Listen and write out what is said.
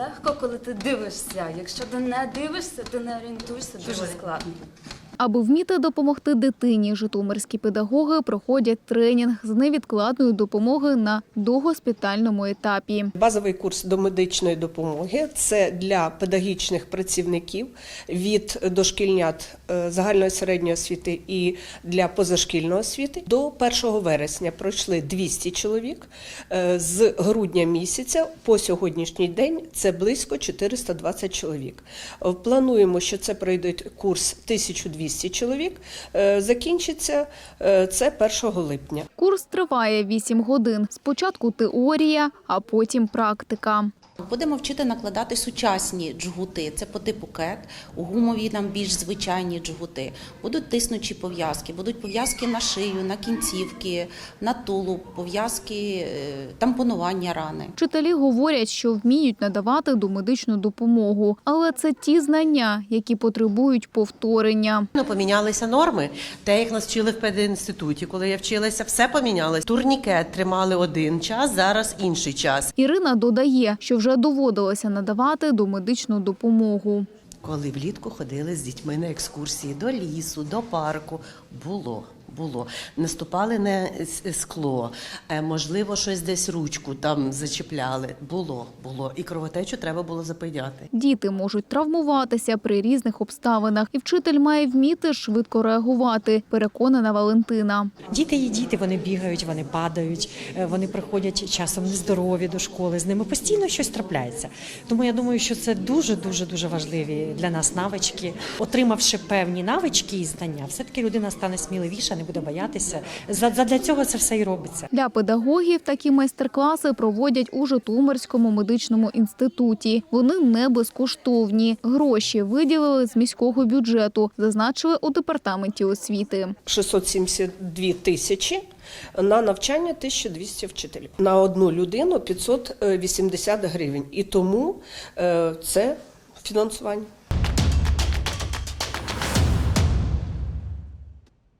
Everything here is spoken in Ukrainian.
легко, коли ти дивишся. Якщо ти не дивишся, ти не орієнтуєшся, дуже складно. Аби вміти допомогти дитині, житомирські педагоги проходять тренінг з невідкладної допомоги на догоспітальному етапі. Базовий курс до медичної допомоги це для педагогічних працівників від дошкільнят е, загальної середньої освіти і для позашкільної освіти. До 1 вересня пройшли 200 чоловік. Е, З грудня місяця по сьогоднішній день це близько 420 чоловік. Е, Плануємо, що це пройде курс 1200 чоловік. Е, Закінчиться е, це 1 липня. Курс триває 8 годин. Спочатку теорія, а потім практика. Будемо вчити накладати сучасні джгути. Це по типу кет, у гумові нам більш звичайні джгути. Будуть тиснучі пов'язки, будуть пов'язки на шию, на кінцівки, на тулуб, пов'язки, е, тампонування рани. Вчителі говорять, що вміють надавати домедичну допомогу, але це ті знання, які потребують повторення. Ну, помінялися норми. Те, як нас вчили в пединституті, коли я вчилася, все помінялось. Турнікет тримали один час, зараз інший час. Ірина додає, що вже доводилося надавати домедичну допомогу. Коли влітку ходили з дітьми на екскурсії до лісу, до парку, було. Було наступали на с- скло, е, можливо, щось десь ручку там зачіпляли. Було, було, і кровотечу треба було запиняти. Діти можуть травмуватися при різних обставинах, і вчитель має вміти швидко реагувати. Переконана Валентина. Діти є діти, вони бігають, вони падають, е, вони приходять часом нездорові до школи. З ними постійно щось трапляється. Тому я думаю, що це дуже дуже дуже важливі для нас навички. Отримавши певні навички і знання, все таки людина стане сміливіша, не буде боятися. За- Задля цього це все і робиться. Для педагогів такі майстер-класи проводять у Житомирському медичному інституті. Вони не безкоштовні. Гроші виділили з міського бюджету, зазначили у департаменті освіти. 672 тисячі на навчання 1200 вчителів. На одну людину 580 гривень. І тому е, це фінансування.